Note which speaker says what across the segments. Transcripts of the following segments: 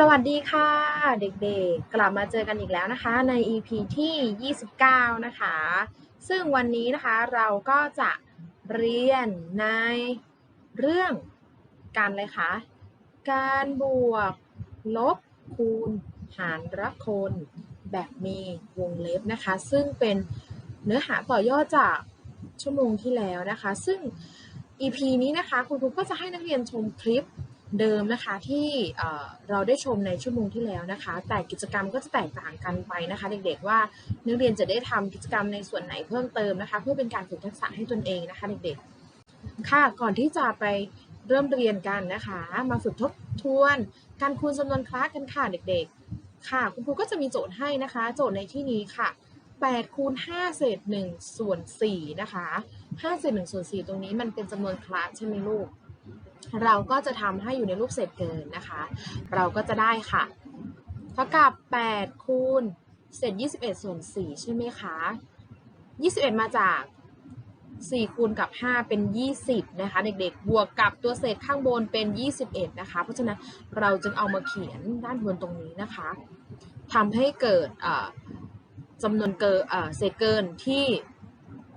Speaker 1: สวัสดีค่ะเด็กๆ กลับมาเจอกันอีกแล้วนะคะใน EP ที่ 29 นะคะ ซึ่งวันนี้นะคะเราก็จะเรียนในเรื่องการอะไรคะ การบวก ลบ คูณ หารละคนแบบมีวงเล็บนะคะ ซึ่งเป็นเนื้อหาต่อยอดจากชั่วโมงที่แล้วนะคะ ซึ่ง EP นี้นะคะคุณครูก็จะให้นักเรียนชมคลิป เดิมนะคะที่เราได้ชมในชั่วโมงที่แล้วนะคะ แต่กิจกรรมก็จะแตกต่างกันไปนะคะ เด็กๆว่านักเรียนจะได้ทำกิจกรรมในส่วนไหนเพิ่มเติมนะคะ เพื่อเป็นการฝึกทักษะให้ตนเองนะคะ เด็กๆ ค่ะก่อนที่จะไปเริ่มเรียนกันนะคะ มาฝึกทบทวนการคูณจำนวนคลาสกันค่ะเด็กๆ ค่ะ คุณครูก็จะมีโจทย์ให้นะคะ โจทย์ในที่นี้ค่ะ8คูณ5เศษ1ส่วน4นะคะ5เศษ1ส่วน4ตรงนี้มันเป็นจำนวนคลาสใช่ไหมลูก เราก็จะทำให้อยู่ในรูปเศษเกินนะคะ เราก็จะได้ค่ะ เท่ากับ 8 คูณเศษ 21 ส่วน 4 ใช่ไหมคะ 21 มาจาก 4 คูณกับ 5 เป็น 20 นะคะ เด็กๆ บวกกับตัวเศษข้างบนเป็น 21 นะคะ เพราะฉะนั้นเราจึงเอามาเขียนด้านบนตรงนี้นะคะทำให้เกิดจำนวนเกินเศษเกินที่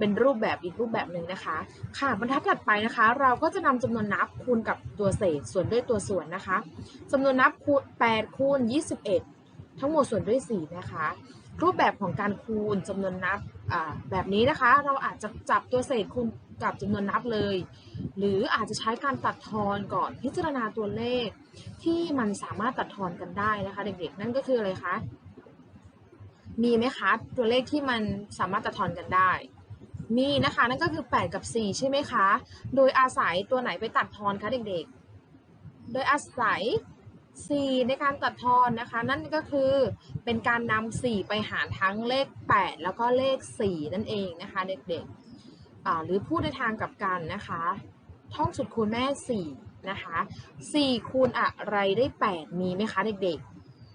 Speaker 1: เป็นรูปแบบอีกรูปแบบหนึ่งนะคะ ค่ะบรรทัดถัดไปนะคะ เราก็จะนำจำนวนนับคูณกับตัวเศษส่วนด้วยตัวส่วนนะคะจำนวนนับคูณ8คูณ21 ทั้งหมดส่วนด้วย4นะคะรูปแบบของการคูณจำนวนนับแบบนี้นะคะ เราอาจจะจับตัวเศษคูณกับจำนวนนับเลย หรืออาจจะใช้การตัดทอนก่อนพิจารณาตัวเลข ที่มันสามารถตัดทอนกันได้นะคะเด็กๆ นั่นก็คืออะไรคะมีไหมคะตัวเลขที่มันสามารถตัดทอนกันได้ มีนะคะ นั่นก็คือ 8 กับ 4 ใช่ไหมคะ โดยอาศัยตัวไหนไปตัดทอนคะเด็กๆ โดยอาศัย 4 ในการตัดทอนนะคะ นั่นก็คือเป็นการนำ4ไปหารทั้งเลข 8 แล้วก็เลข 4 นั่นเองนะคะ เด็กๆหรือพูดในทางกลับกันนะคะ ท่องสุดคูณแม่ 4 นะคะ 4 คูณอะไรได้ 8 มีไหมคะเด็ก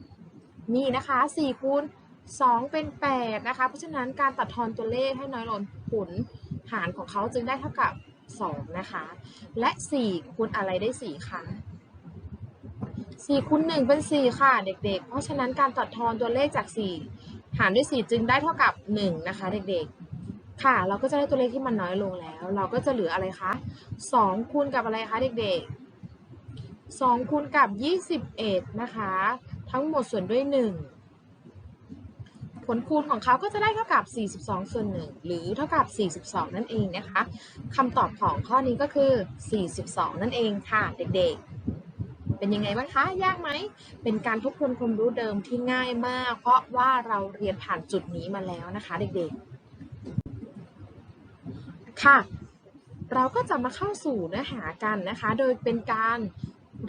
Speaker 1: ๆ มีนะคะ 4 คูณ 2 เป็น 8 นะคะ เพราะฉะนั้นการตัดทอนตัวเลขให้น้อยลงผลหารของเขาจึงได้เท่ากับ 2 นะคะ และ 4 คูณอะไรได้ 4 คะ4คูณ1เป็น 4 ค่ะ เด็กๆ เพราะฉะนั้นการตัดทอนตัวเลขจาก 4 หารด้วย 4 จึงได้เท่ากับ 1 นะคะ เด็กๆ ค่ะ เราก็จะได้ตัวเลขที่มันน้อยลงแล้ว เราก็จะเหลืออะไรคะ2คูณกับอะไรคะเด็กๆ2คูณกับ 21 นะคะ ทั้งหมดส่วนด้วย 1 ผลคูณของเขาก็จะได้เท่ากับ 42 ส่วน 1 หรือเท่ากับ 42 นั่นเองนะคะคำตอบของข้อนี้ก็คือ 42 นั่นเองค่ะเด็กๆ เป็นยังไงบ้างคะ ยากไหม เป็นการทบทวนความรู้เดิมที่ง่ายมาก เพราะว่าเราเรียนผ่านจุดนี้มาแล้วนะคะ เด็กๆ ค่ะ เราก็จะมาเข้าสู่เนื้อหากันนะคะ โดยเป็นการ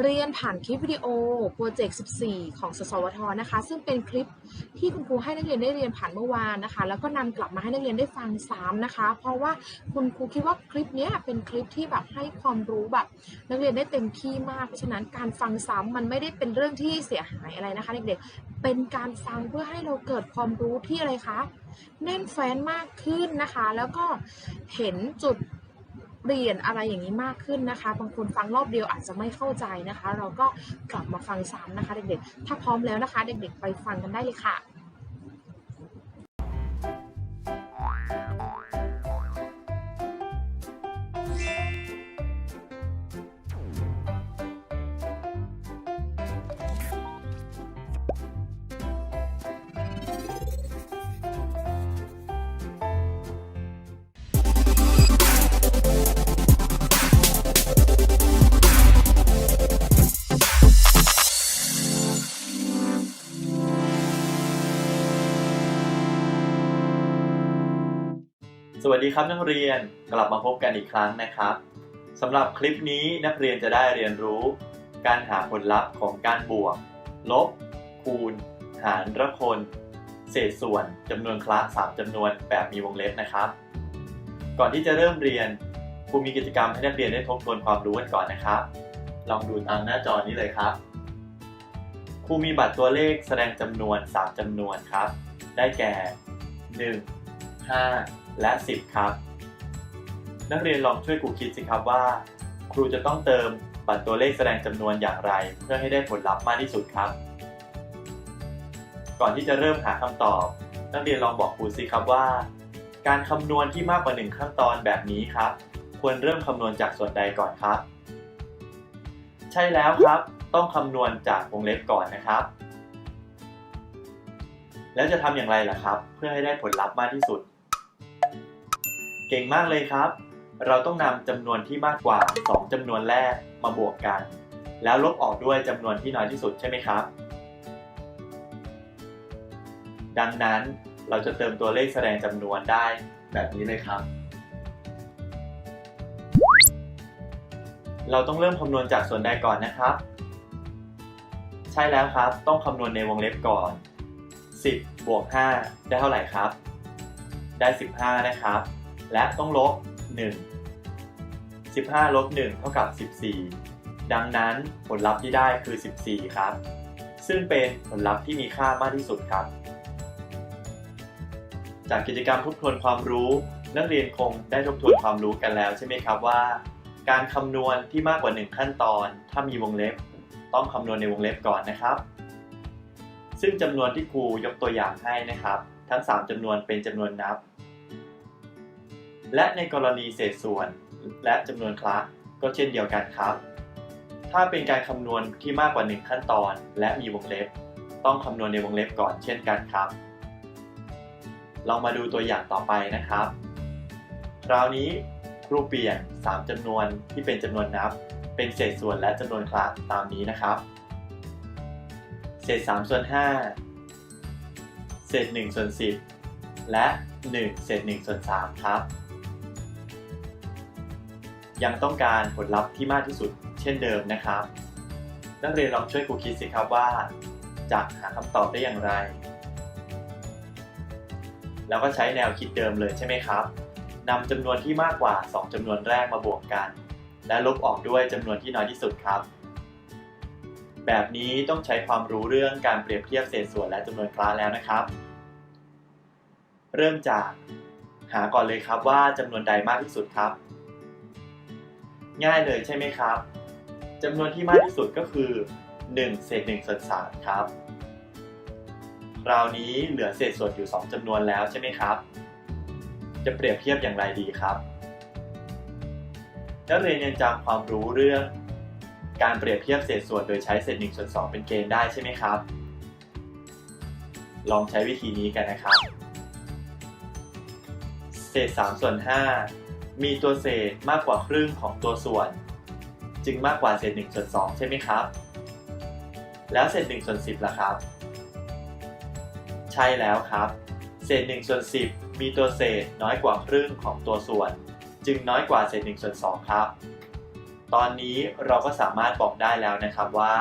Speaker 1: เรียนผ่านคลิปวิดีโอโปรเจกต์ 14 ของสสวทนะคะ ซึ่งเป็นคลิปที่คุณครูให้นักเรียนได้เรียนผ่านเมื่อวานนะคะ แล้วก็นำกลับมาให้นักเรียนได้ฟังซ้ำนะคะ เพราะว่าคุณครูคิดว่าคลิปนี้เป็นคลิปที่แบบให้ความรู้แบบ นักเรียนได้เต็มที่มาก เพราะฉะนั้นการฟังซ้ำมันไม่ได้เป็นเรื่องที่เสียหายอะไรนะคะเด็กๆ เป็นการฟังเพื่อให้เราเกิดความรู้ที่อะไรคะแน่นแฟ้นมากขึ้นนะคะ แล้วก็เห็นจุด เปลี่ยนอะไรอย่างนี้มากขึ้นนะคะ บางคนฟังรอบเดียวอาจจะไม่เข้าใจนะคะ เราก็กลับมาฟังซ้ำนะคะ เด็กๆ ถ้าพร้อมแล้วนะคะ เด็กๆ ไปฟังกันได้เลยค่ะ
Speaker 2: ดีครับนักเรียนกลับมาพบกันอีกครั้งนะครับสำหรับคลิปนี้นักเรียนจะได้เรียนรู้ การหาผลลัพธ์ของการบวก ลบ คูณ หารละคน เศษส่วนจำนวนคละ3จำนวนแบบมีวงเล็บนะครับ ก่อนที่จะเริ่มเรียนครูมีกิจกรรมให้นักเรียนได้ทบทวนความรู้กันก่อนนะครับ ลองดูตามหน้าจอนี้เลยครับครูมีบัตรตัวเลขแสดงจำนวน 3จำนวนครับ ได้แก่ 1 5 และ 10 ครับ นักเรียนลองช่วยครูคิดสิครับว่า ครูจะต้องเติมบัตรตัวเลขแสดงจำนวนอย่างไร เพื่อให้ได้ผลลัพธ์มากที่สุดครับ ก่อนที่จะเริ่มหาคำตอบ นักเรียนลองบอกครูสิครับว่า การคำนวณที่มากกว่าหนึ่งขั้นตอนแบบนี้ครับ ควรเริ่มคำนวณจากส่วนใดก่อนครับ ใช่แล้วครับต้องคำนวณจากวงเล็บก่อนนะครับ แล้วจะทำอย่างไรล่ะครับ เพื่อให้ได้ผลลัพธ์มากที่สุด เก่งมากเลยครับ เราต้องนำจำนวนที่มากกว่า 2จำนวนแรกมาบวกกัน แล้วลบออกด้วยจำนวนที่น้อยที่สุดใช่ไหมครับ ดังนั้นเราจะเติมตัวเลขแสดงจำนวนได้แบบนี้เลยครับ เราต้องเริ่มคำนวณจากส่วนใดก่อนนะครับ ใช่แล้วครับ ต้องคำนวณในวงเล็บก่อน 10 บวก 5 ได้เท่าไหร่ครับ ได้ 15 นะครับ และต้องลบ 1 15 ลบ 1 เท่ากับ 14 ดังนั้นผลลัพธ์ที่ได้คือ 14 ครับ ซึ่งเป็นผลลัพธ์ที่มีค่ามากที่สุดครับ จากกิจกรรมทบทวนความรู้ นักเรียนคงได้ทบทวนความรู้กันแล้วใช่ไหมครับว่า การคำนวณที่มากกว่า 1 ขั้นตอน ถ้ามีวงเล็บ ต้องคำนวณในวงเล็บก่อนนะครับ ซึ่งจำนวนที่ครูยกตัวอย่างให้นะครับ ทั้ง 3จำนวนเป็นจำนวนนับ และในกรณีเศษส่วนและจำนวนคละก็เช่นเดียวกันครับ ถ้าเป็นการคำนวณที่มากกว่า 1 ขั้นตอน และมีวงเล็บ ต้องคำนวณในวงเล็บก่อนเช่นกันครับลองมาดูตัวอย่างต่อไปนะครับ คราวนี้ครูเปลี่ยน 3จำนวนที่เป็นจำนวนนับ เป็นเศษส่วนและจำนวนคละตามนี้นะครับ เศษ3ส่วน5เศษ1ส่วน10 และ 1 เศษ1ส่วน3ครับ ยังต้องการผลลัพธ์ที่มากที่สุดเช่นเดิมนะครับ นักเรียนลองช่วยครูคิดสิครับว่า จะหาคำตอบได้อย่างไร แล้วก็ใช้แนวคิดเดิมเลยใช่ไหมครับนำจำนวนที่มากกว่า 2จำนวนแรกมาบวกกัน และลบออกด้วยจำนวนที่น้อยที่สุดครับ แบบนี้ต้องใช้ความรู้เรื่องการเปรียบเทียบเศษส่วนและจำนวนคลาสแล้วนะครับ เริ่มจากหาก่อนเลยครับว่าจำนวนใดมากที่สุดครับ ง่ายเลยใช่ไหมครับจำนวนที่มากที่สุดก็คือ1เศษ1ส่วน3ครับ คราวนี้เหลือเศษส่วนอยู่ 2จำนวนแล้วใช่ไหมครับ จะเปรียบเทียบอย่างไรดีครับนักเรียนยังจำความรู้เรื่อง การเปรียบเทียบเศษส่วนโดยใช้เศษ1ส่วน2เป็นเกณฑ์ได้ใช่ไหมครับ ลองใช้วิธีนี้กันนะครับ เศษ3ส่วน5 มีตัวเศษมากกว่าครึ่งของตัวส่วน จึงมากกว่าเศษ1ส่วน2ใช่ไหมครับ แล้วเศษ1ส่วน10ล่ะครับ ใช่แล้วครับ เศษ1ส่วน10 มีตัวเศษน้อยกว่าครึ่งของตัวส่วน จึงน้อยกว่าเศษ1ส่วน2ครับ ตอนนี้เราก็สามารถบอกได้แล้วนะครับว่า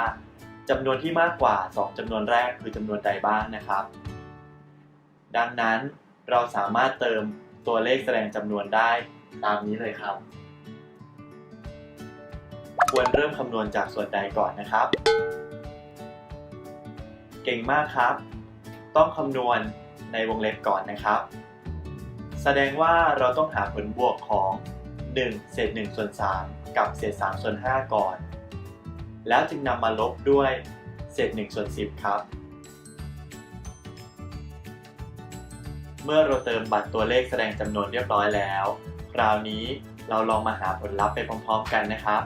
Speaker 2: จำนวนที่มากกว่า 2จำนวนแรกคือจำนวนใดบ้างนะครับ ดังนั้นเราสามารถเติมตัวเลขแสดงจำนวนได้ ตามนี้เลยครับ ควรเริ่มคำนวณจากส่วนใดก่อนนะครับ เก่งมากครับ ต้องคำนวณในวงเล็บก่อนนะครับ แสดงว่าเราต้องหาผลบวกของ 1 เศษ1ส่วน3กับเศษ3ส่วน5ก่อน แล้วจึงนำมาลบด้วยเศษ1ส่วน10 ครับ เมื่อเราเติมบัตรตัวเลขแสดงจำนวนเรียบร้อยแล้ว คราวนี้เราลองมาหาผลลัพธ์ไปพร้อมๆกันนะครับ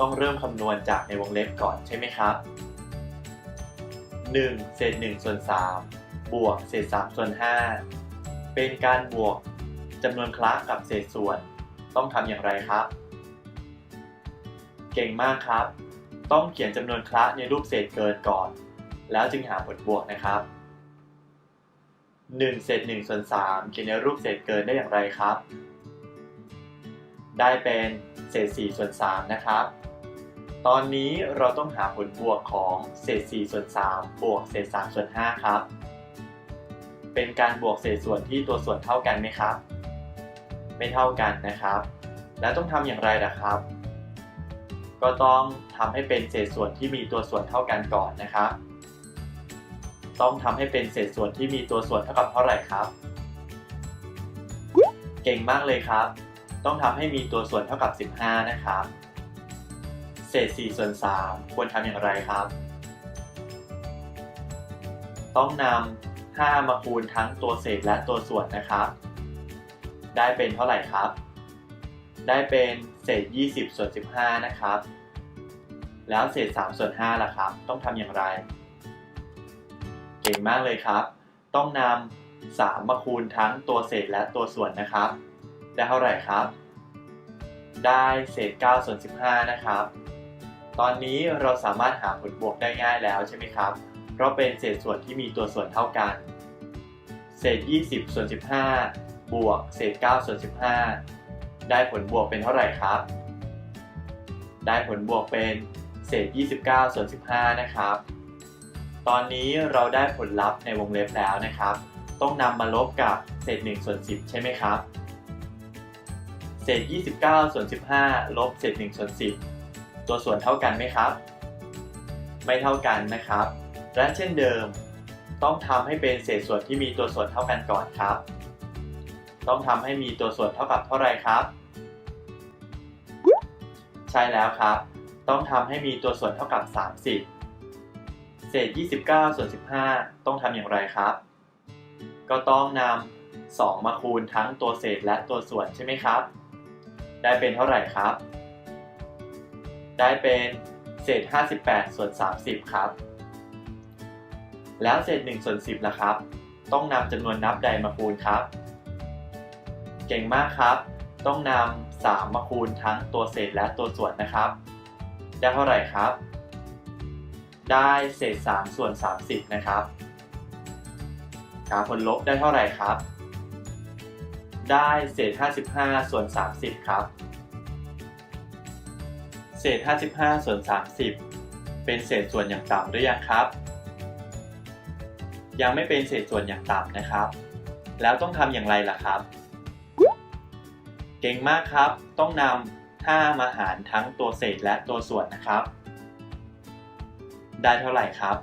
Speaker 2: ต้องเริ่มคำนวณจากในวงเล็บก่อนใช่ไหมครับ 1 เศษ1ส่วน3บวกเศษ3ส่วน5เป็นการบวกจำนวนคละกับเศษส่วน ต้องทำอย่างไรครับ เก่งมากครับ ต้องเขียนจำนวนคละในรูปเศษเกินก่อน แล้วจึงหาผลบวกนะครับ 1เศษ1ส่วน3เขียนในรูปเศษเกินได้อย่างไรครับ ได้เป็นเศษ4ส่วน3นะครับ ตอนนี้เราต้องหาผลบวกของเศษ4ส่วน3บวกเศษ3ส่วน5ครับ เป็นการบวกเศษส่วนที่ตัวส่วนเท่ากันไหมครับ ไม่เท่ากันนะครับ แล้วต้องทำอย่างไรล่ะครับ ก็ต้องทำให้เป็นเศษส่วนที่มีตัวส่วนเท่ากันก่อนนะครับ ต้องทำให้เป็นเศษส่วนที่มีตัวส่วนเท่ากับเท่าไหร่ครับ เก่งมากเลยครับ ต้องทำให้มีตัวส่วนเท่ากับ 15 นะครับ เศษ4ส่วน3ควรทำอย่างไรครับ ต้องนำ5มาคูณทั้งตัวเศษและตัวส่วนนะครับ ได้เป็นเท่าไหร่ครับ ได้เป็นเศษ 20 ส่วน 15 นะครับ แล้วเศษ 3 ส่วน5ล่ะครับ ต้องทำอย่างไร เก่งมากเลยครับ ต้องนำ3มาคูณทั้งตัวเศษและตัวส่วนนะครับ ได้เท่าไหร่ครับ ได้เศษ9ส่วน15 นะครับ ตอนนี้เราสามารถหาผลบวกได้ง่ายแล้วใช่ไหมครับ เพราะเป็นเศษส่วนที่มีตัวส่วนเท่ากัน เศษ 20ส่วน15 บวกเศษ9ส่วน15 ได้ผลบวกเป็นเท่าไหร่ครับ ได้ผลบวกเป็นเศษ 29ส่วน15 นะครับ ตอนนี้เราได้ผลลัพธ์ในวงเล็บแล้วนะครับ ต้องนำมาลบกับเศษ1ส่วน10 ใช่ไหมครับ เศษ 29ส่วน15 ลบเศษ1ส่วน10 ตัวส่วนเท่ากันไหมครับ ไม่เท่ากันนะครับ และเช่นเดิม ต้องทำให้เป็นเศษส่วนที่มีตัวส่วนเท่ากันก่อนครับ ต้องทำให้มีตัวส่วนเท่ากับเท่าไรครับ ใช่แล้วครับ ต้องทำให้มีตัวส่วนเท่ากับ 30 ษ 29 ส่วน 15 ต้องทำอย่างไรครับ ก็ต้องนำ2มาคูณทั้งตัวเศษและตัวส่วนใช่ไหมครับ ได้เป็นเท่าไหร่ครับ ได้เป็นเศษ 58 ส่วน 30 ครับ แล้วเศษ 1 ส่วน 10ล่ะครับ ต้องนำจำนวนนับใดมาคูณครับ เก่งมากครับ ต้องนำ3มาคูณทั้งตัวเศษและตัวส่วนนะครับ ได้เท่าไหร่ครับ ได้เศษ3ส่วน 30 นะครับหาผลลบได้เท่าไหร่ครับ ได้เศษ 55 ส่วน 30 ครับ เศษ 55 ส่วน 30 เป็นเศษส่วนอย่างต่ำหรือยังครับ ยังไม่เป็นเศษส่วนอย่างต่ำนะครับ แล้วต้องทำอย่างไรล่ะครับ เก่งมากครับ ต้องนำ5มาหารทั้งตัวเศษและตัวส่วนนะครับ ได้เท่าไหร่ครับ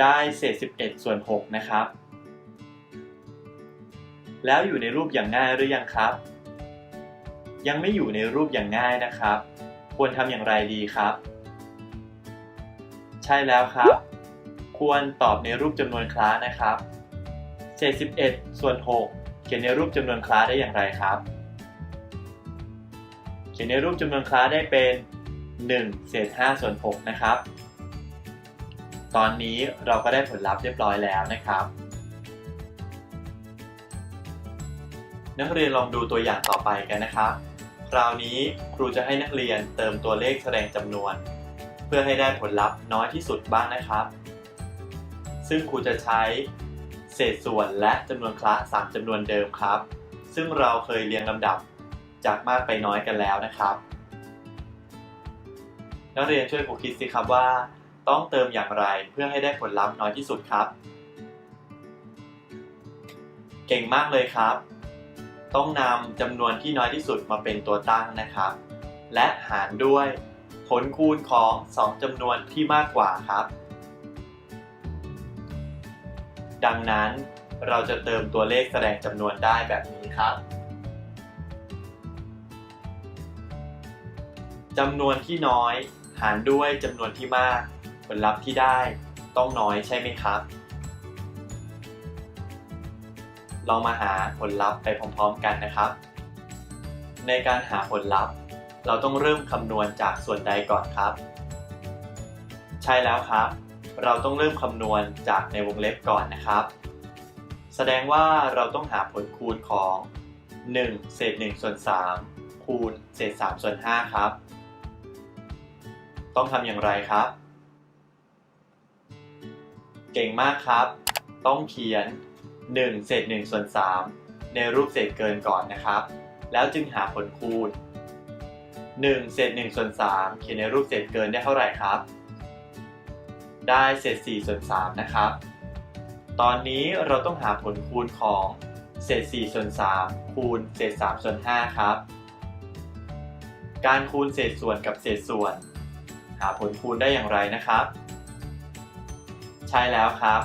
Speaker 2: ได้เศษ 11 ส่วน 6 นะครับ แล้วอยู่ในรูปอย่างง่ายหรือยังครับ ยังไม่อยู่ในรูปอย่างง่ายนะครับ ควรทำอย่างไรดีครับ ใช่แล้วครับ ควรตอบในรูปจำนวนคล้านะครับเศษ 11 ส่วน 6 เขียนในรูปจำนวนคล้าได้อย่างไรครับ เขียนในรูปจำนวนคล้าได้เป็น 1 เศษ5ส่วน6นะครับ ตอนนี้เราก็ได้ผลลัพธ์เรียบร้อยแล้วนะครับ นักเรียนลองดูตัวอย่างต่อไปกันนะครับ คราวนี้ครูจะให้นักเรียนเติมตัวเลขแสดงจำนวน เพื่อให้ได้ผลลัพธ์น้อยที่สุดบ้างนะครับ ซึ่งครูจะใช้เศษส่วนและจำนวนคละ3จำนวนเดิมครับ ซึ่งเราเคยเรียงลำดับจากมากไปน้อยกันแล้วนะครับ นักเรียนช่วยครูคิดสิครับว่า ต้องเติมอย่างไรเพื่อให้ได้ผลลัพธ์น้อยที่สุดครับ เก่งมากเลยครับ ต้องนำจำนวนที่น้อยที่สุดมาเป็นตัวตั้งนะครับ และหารด้วยผลคูณของ 2จำนวนที่มากกว่าครับ ดังนั้นเราจะเติมตัวเลขแสดงจำนวนได้แบบนี้ครับจำนวนที่น้อยารด้วยจำนวนที่มาก ผลลัพธ์ที่ได้ต้องน้อยใช่ไหมครับ ลองมาหาผลลัพธ์ไปพร้อมๆกันนะครับ ในการหาผลลัพธ์ เราต้องเริ่มคำนวณจากส่วนใดก่อนครับ ใช่แล้วครับ เราต้องเริ่มคำนวณจากในวงเล็บก่อนนะครับ แสดงว่าเราต้องหาผลคูณของ 1 เศษ1ส่วน3คูณเศษ3ส่วน5ครับ ต้องทำอย่างไรครับ เก่งมากครับ ต้องเขียน 1 เศษ1ส่วน3ในรูปเศษเกินก่อนนะครับ แล้วจึงหาผลคูณ 1 เศษ1ส่วน3เขียนในรูปเศษเกินได้เท่าไหร่ครับ ได้เศษ4ส่วน3นะครับ ตอนนี้เราต้องหาผลคูณของเศษ4ส่วน3คูณเศษ3ส่วน5ครับ การคูณเศษส่วนกับเศษส่วนาผลคูณได้อย่างไรนะครับ ใช่แล้วครับ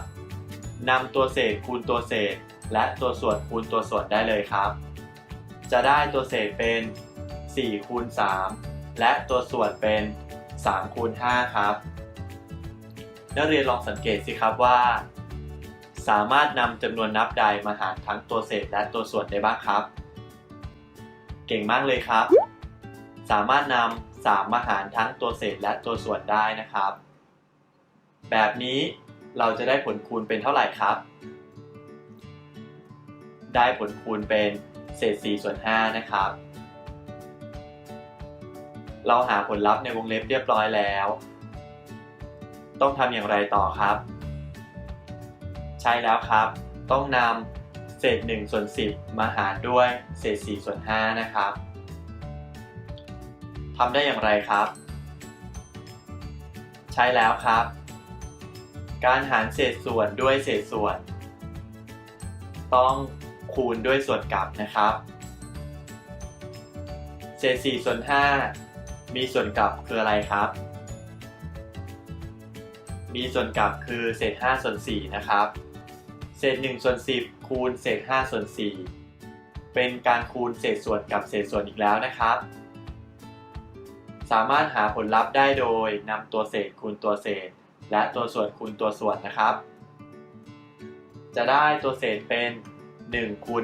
Speaker 2: นำตัวเศษคูณตัวเศษ และตัวส่วนคูณตัวส่วนได้เลยครับ จะได้ตัวเศษเป็น4คูณ3และตัวส่วนเป็น3คูณ5ครับ นักเรียนลองสังเกตสิครับว่า สามารถนำจำนวนนับใดมาหารทั้งตัวเศษและตัวส่วนได้บ้างครับ เก่งมากเลยครับ สามารถนำ 3 มาหารทั้งตัวเศษและตัวส่วนได้นะครับ แบบนี้เราจะได้ผลคูณเป็นเท่าไหร่ครับ ได้ผลคูณเป็นเศษ4ส่วน5นะครับ เราหาผลลัพธ์ในวงเล็บเรียบร้อยแล้ว ต้องทำอย่างไรต่อครับ ใช่แล้วครับ ต้องนำเศษ1ส่วน10 มาหารด้วยเศษ4ส่วน5นะครับ ทำได้อย่างไรครับ ใช่แล้วครับ การหารเศษส่วนด้วยเศษส่วน ต้องคูณด้วยส่วนกลับนะครับ เศษ4ส่วน5มีส่วนกลับคืออะไรครับ มีส่วนกลับคือเศษ5ส่วน4นะครับ เศษ1ส่วน10 คูณเศษ5ส่วน4เป็นการคูณเศษส่วนกับเศษส่วนอีกแล้วนะครับ สามารถหาผลลัพธ์ได้โดยนำตัวเศษคูณตัวเศษ และตัวส่วนคูณตัวส่วนนะครับ จะได้ตัวเศษเป็น1คูณ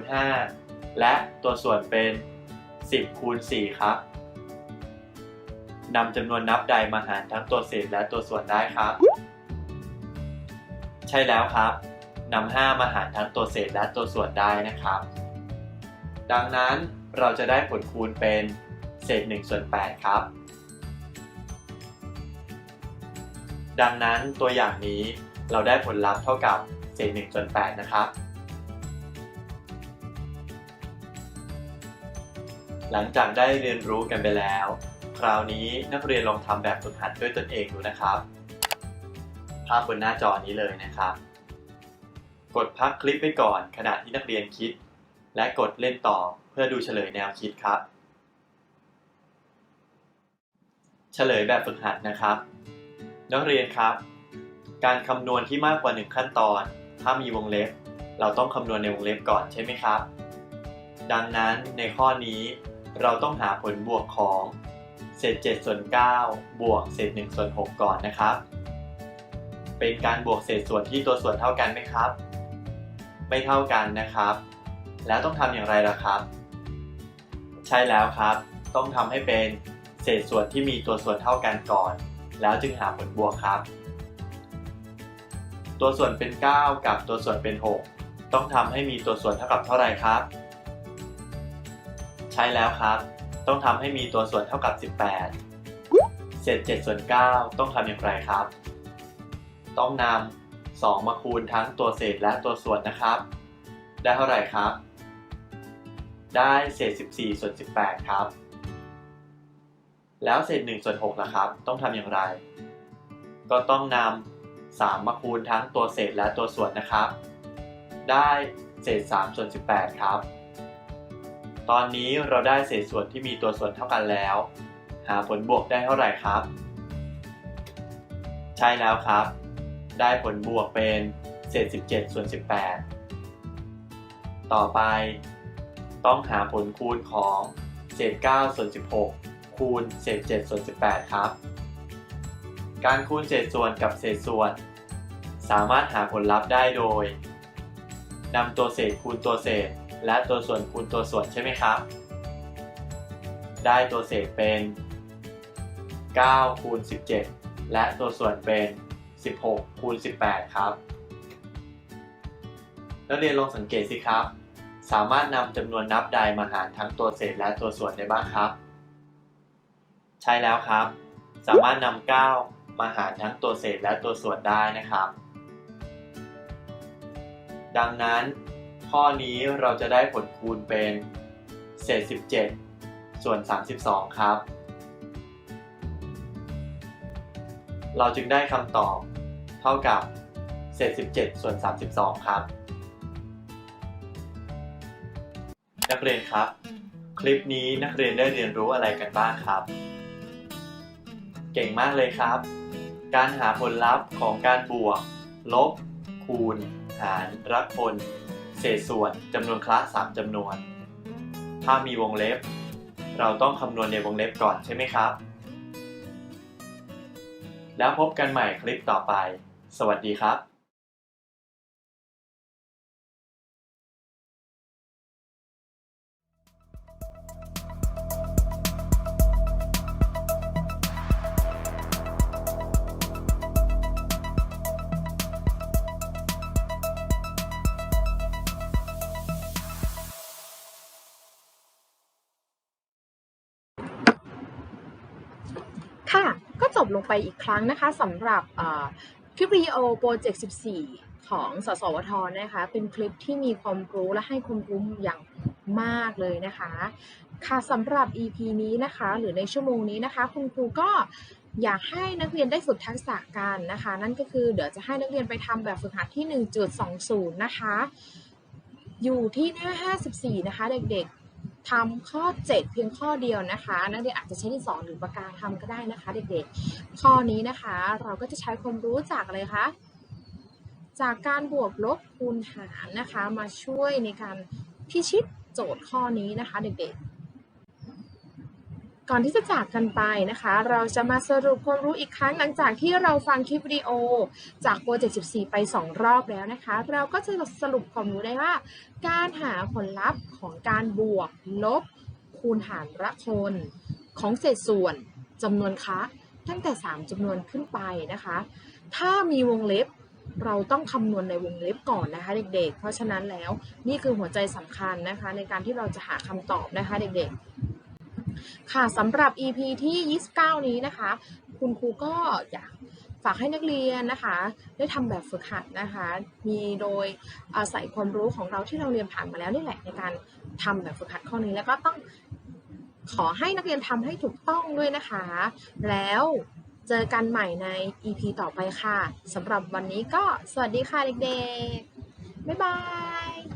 Speaker 2: 5และตัวส่วนเป็น 10คูณ4ครับนำจำนวนนับใดมาหารทั้งตัวเศษและตัวส่วนได้ครับ ใช่แล้วครับนำ5มาหารทั้งตัวเศษและตัวส่วนได้นะครับ ดังนั้นเราจะได้ผลคูณเป็นเศษ1ส่วน8ครับ ดังนั้นตัวอย่างนี้เราได้ผลลัพธ์เท่ากับเศษ1ส่วน8นะครับ หลังจากได้เรียนรู้กันไปแล้ว คราวนี้นักเรียนลองทำแบบฝึกหัดด้วยตนเองดูนะครับ ภาพบนหน้าจอนี้เลยนะครับ กดพักคลิปไปก่อนขณะที่นักเรียนคิด และกดเล่นต่อเพื่อดูเฉลยแนวคิดครับ เฉลยแบบฝึกหัดนะครับ นักเรียนครับ การคำนวณที่มากกว่า 1 ขั้นตอน ถ้ามีวงเล็บ เราต้องคำนวณในวงเล็บก่อนใช่ไหมครับ ดังนั้นในข้อนี้ เราต้องหาผลบวกของเศษ7ส่วน9บวกเศษ1ส่วน6ก่อนนะครับ เป็นการบวกเศษส่วนที่ตัวส่วนเท่ากันไหมครับ ไม่เท่ากันนะครับ แล้วต้องทำอย่างไรล่ะครับ ใช่แล้วครับ ต้องทำให้เป็นเศษส่วนที่มีตัวส่วนเท่ากันก่อน แล้วจึงหาผลบวกครับ ตัวส่วนเป็น 9 กับตัวส่วนเป็น 6 ต้องทำให้มีตัวส่วนเท่ากับเท่าไหร่ครับ ใช่แล้วครับ ต้องทำให้มีตัวส่วนเท่ากับ 18 เศษ7ส่วน 9 ต้องทำอย่างไรครับ ต้องนำ2 มาคูณทั้งตัวเศษและตัวส่วนนะครับ ได้เท่าไหร่ครับ ได้เศษ 14 ส่วน 18 ครับ แล้วเศษ1ส่วน6ล่ะครับ ต้องทำอย่างไร ก็ต้องนำ3มาคูณทั้งตัวเศษและตัวส่วนนะครับ ได้เศษ3ส่วน18 ครับ ตอนนี้เราได้เศษส่วนที่มีตัวส่วนเท่ากันแล้ว หาผลบวกได้เท่าไหร่ครับ ใช่แล้วครับ ได้ผลบวกเป็นเศษ 17 ส่วน 18 ต่อไป ต้องหาผลคูณของเศษ9ส่วน16 คูณเศษ7ส่วน18 ครับ การคูณเศษส่วนกับเศษส่วน สามารถหาผลลัพธ์ได้โดยนำตัวเศษคูณตัวเศษ และตัวส่วนคูณตัวส่วนใช่ไหมครับ ได้ตัวเศษเป็น 9 คูณ 17 และตัวส่วนเป็น 16 คูณ 18 ครับ นักเรียนลองสังเกตสิครับ สามารถนำจำนวนนับใดมาหารทั้งตัวเศษและตัวส่วนได้บ้างครับ ใช่แล้วครับ สามารถนำ9มาหารทั้งตัวเศษและตัวส่วนได้นะครับ ดังนั้น ข้อนี้เราจะได้ผลคูณเป็นเศษ 17 ส่วน 32 ครับ เราจึงได้คำตอบเท่ากับเศษ 17 ส่วน 32 ครับ นักเรียนครับ คลิปนี้นักเรียนได้เรียนรู้อะไรกันบ้างครับ เก่งมากเลยครับ การหาผลลัพธ์ของการบวก ลบ คูณ หารรักพลเศษส่วนจำนวนคละ3จำนวน ถ้ามีวงเล็บ เราต้องคำนวณในวงเล็บก่อนใช่ไหมครับ แล้วพบกันใหม่คลิปต่อไป สวัสดีครับ
Speaker 1: บลงไปอีกครั้งนะคะสำหรับคลิปวิดีโอโปรเจกต์ 14 ของสสวทนะคะ เป็นคลิปที่มีความรู้และให้ความรู้อย่างมากเลยนะคะ ค่ะสำหรับ EP นี้นะคะ หรือในชั่วโมงนี้นะคะ คุณครูก็อยากให้นักเรียนได้ฝึกทักษะกันนะคะ นั่นก็คือเดี๋ยวจะให้นักเรียนไปทำแบบฝึกหัดที่ 1.20 นะคะ อยู่ที่หน้า 54 นะคะเด็กๆ ทำข้อ 7 เพียงข้อเดียวนะคะ นักเรียนอาจจะใช้ดินสอหรือปากกาทำก็ได้นะคะ เด็กๆ ข้อนี้นะคะเราก็จะใช้ความรู้จากอะไรคะจากการบวกลบคูณหารนะคะ มาช่วยในการพิชิตโจทย์ข้อนี้นะคะ เด็กๆ ก่อนที่จะจากกันไปนะคะ เราจะมาสรุปความรู้อีกครั้งหลังจากที่เราฟังคลิปวิดีโอ จากโปรเจกต์ 14 ไป 2 รอบแล้วนะคะ เราก็จะสรุปความรู้ได้ว่า การหาผลลัพธ์ของการบวก ลบ คูณหารละคนของเศษส่วนจำนวนคะตั้งแต่ 3จำนวนขึ้นไปนะคะ ถ้ามีวงเล็บเราต้องคำนวณในวงเล็บก่อนนะคะ เด็กๆ เพราะฉะนั้นแล้วนี่คือหัวใจสำคัญนะคะ ในการที่เราจะหาคำตอบนะคะเด็กๆ ค่ะสำหรับ EP ที่ 29 นี้นะคะ คุณครูก็อยากฝากให้นักเรียนนะคะ ได้ทำแบบฝึกหัดนะคะ มีโดยอาศัยความรู้ของเราที่เราเรียนผ่านมาแล้วนี่แหละในการทำแบบฝึกหัดข้อนี้แล้วก็ต้องขอให้นักเรียนทำให้ถูกต้องด้วยนะคะ แล้วเจอกันใหม่ใน EP ต่อไปค่ะสำหรับวันนี้ก็สวัสดีค่ะเด็กๆ บ๊ายบาย